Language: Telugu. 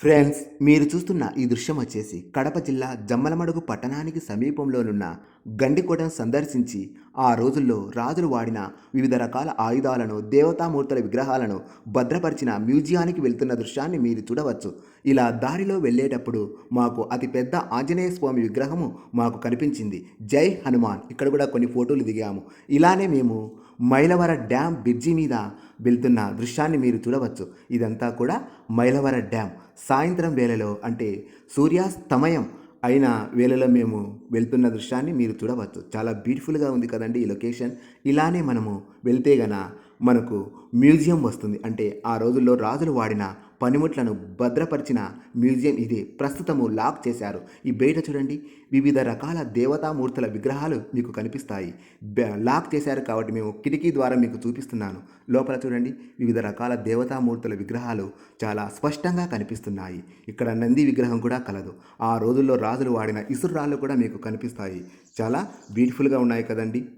ఫ్రెండ్స్ మీరు చూస్తున్న ఈ దృశ్యం వచ్చేసి కడప జిల్లా జమ్మలమడుగు పట్టణానికి సమీపంలోనున్న గండికోటను సందర్శించి ఆ రోజుల్లో రాజులు వాడిన వివిధ రకాల ఆయుధాలను దేవతామూర్తుల విగ్రహాలను భద్రపరిచిన మ్యూజియానికి వెళ్తున్న దృశ్యాన్ని మీరు చూడవచ్చు. ఇలా దారిలో వెళ్ళేటప్పుడు మాకు అతి పెద్ద ఆంజనేయ స్వామి విగ్రహము మాకు కనిపించింది. జై హనుమాన్! ఇక్కడ కూడా కొన్ని ఫోటోలు దిగాము. ఇలానే మేము మైలవర డ్యామ్ బ్రిడ్జి మీద వెళ్తున్న దృశ్యాన్ని మీరు చూడవచ్చు. ఇదంతా కూడా మైలవర డ్యామ్. సాయంత్రం వేళలో అంటే సూర్యాస్తమయం అయిన వేళలో మేము వెళ్తున్న దృశ్యాన్ని మీరు చూడవచ్చు. చాలా బ్యూటిఫుల్గా ఉంది కదండి ఈ లొకేషన్ ఇలానే మనము వెళ్తే గన మనకు మ్యూజియం వస్తుంది. అంటే ఆ రోజుల్లో రాజులు వాడిన పనిముట్లను భద్రపరిచిన మ్యూజియం ఇది ప్రస్తుతము లాక్ చేశారు. ఈ బయట చూడండి. వివిధ రకాల దేవతామూర్తుల విగ్రహాలు మీకు కనిపిస్తాయి. లాక్ చేశారు కాబట్టి మేము కిటికీ ద్వారా మీకు చూపిస్తున్నాను. లోపల చూడండి. వివిధ రకాల దేవతామూర్తుల విగ్రహాలు చాలా స్పష్టంగా కనిపిస్తున్నాయి. ఇక్కడ నంది విగ్రహం కూడా కలదు. ఆ రోజుల్లో రాజులు వాడిన ఇసురాళ్ళు కూడా మీకు కనిపిస్తాయి. చాలా బ్యూటిఫుల్గా ఉన్నాయి కదండి.